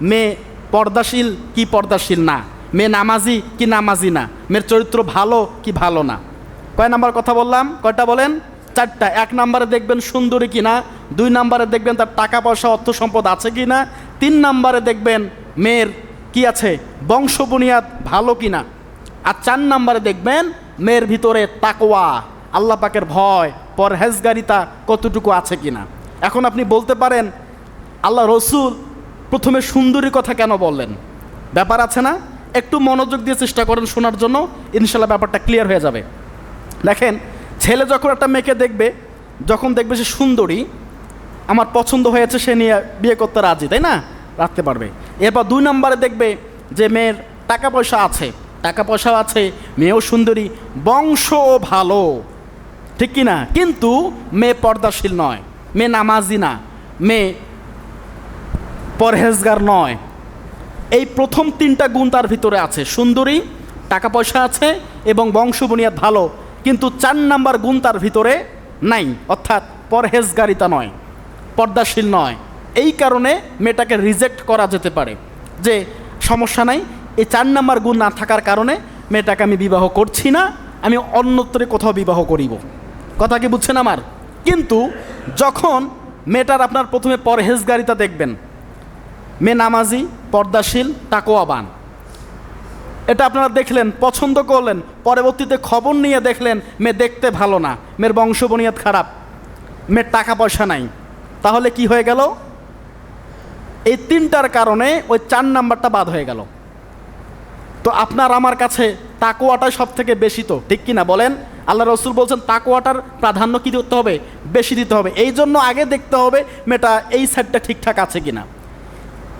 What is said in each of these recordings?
মেয়ে পর্দাশীল কি পর্দাশীল না? মেয়ে নামাজি কি নামাজি না? মেয়ের চরিত্র ভালো কি ভালো না? কয় নাম্বার কথা বললাম? কয়টা বলেন? চারটা। এক নাম্বারে দেখবেন সুন্দরী কি না দুই নাম্বারে দেখবেন তার টাকা পয়সা, অর্থ সম্পদ আছে কি না তিন নাম্বারে দেখবেন মেয়ের কি আছে, বংশ বুনিয়াদ ভালো কি না আর চার নাম্বারে দেখবেন মেয়ের ভিতরে তাকওয়া, আল্লাহ পাকের ভয়, পরহেজগারিতা কতটুকু আছে কিনা। এখন আপনি বলতে পারেন, আল্লাহ রসুল প্রথমে সুন্দরী কথা কেন বললেন? ব্যাপার আছে না? একটু মনোযোগ দিয়ে চেষ্টা করেন শোনার জন্য, ইনশাল্লাহ ব্যাপারটা ক্লিয়ার হয়ে যাবে। দেখেন, ছেলে যখন একটা মেয়েকে দেখবে, যখন দেখবে সে সুন্দরী, আমার পছন্দ হয়েছে, সে নিয়ে বিয়ে করতে রাজি, তাই না? রাখতে পারবে। এরপর দুই নম্বরে দেখবে যে মেয়ের টাকা পয়সা আছে, টাকা পয়সাও আছে, মেয়েও সুন্দরী, বংশও ভালো। ঠিক কি না কিন্তু মেয়ে পর্দাশীল নয়, মেয়ে নামাজি না, মেয়ে পরহেজগার নয়। এই প্রথম তিনটা গুণ তার ভিতরে আছে। সুন্দরী টাকা পয়সা আছে এবং বংশ বুনিয়াদ ভালো, কিন্তু চার নাম্বার গুণ তার ভিতরে নাই, অর্থাৎ পরহেজগারিতা নয়, পর্দাশীল নয়। এই কারণে মেয়েটাকে রিজেক্ট করা যেতে পারে যে সমস্যা নাই, এই চার নাম্বার গুণ না থাকার কারণে মেয়েটাকে আমি বিবাহ করছি না, আমি অন্যত্রে কোথাও বিবাহ করিব। কথা কি বুঝছেন আমার? কিন্তু যখন মেয়েটার আপনার প্রথমে পরহেজগারিতা দেখবেন মেয়ে নামাজি, পর্দাশীল তাকোয়াবান এটা আপনারা দেখলেন, পছন্দ করলেন, পরবর্তীতে খবর নিয়ে দেখলেন মেয়ে দেখতে ভালো না মেয়ের বংশবনিয়াদ খারাপ মেয়ের টাকা পয়সা নাই। তাহলে কি হয়ে গেল? এই তিনটার কারণে ওই চার নাম্বারটা বাদ হয়ে গেল। তো আপনার আমার কাছে তাকোয়াটাই সব থেকে বেশি তো, ঠিক কি না বলেন? আল্লাহ রসুল বলছেন তাকোয়াটার প্রাধান্য কী করতে হবে? বেশি দিতে হবে। এই জন্য আগে দেখতে হবে মেয়েটা এই সাইডটা ঠিকঠাক আছে কিনা।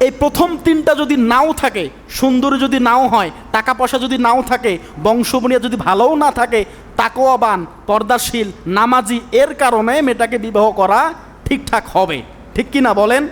এই প্রথম তিনটা যদি নাও থাকে, সুন্দর যদি নাও হয় টাকা পয়সা যদি নাও থাকে, বংশবনিয়া যদি ভালোও না থাকে তাকোয়াবান পর্দাশীল, নামাজি এর কারণে মেয়েটাকে বিবাহ করা ঠিকঠাক হবে। ঠিক কি না বলেন?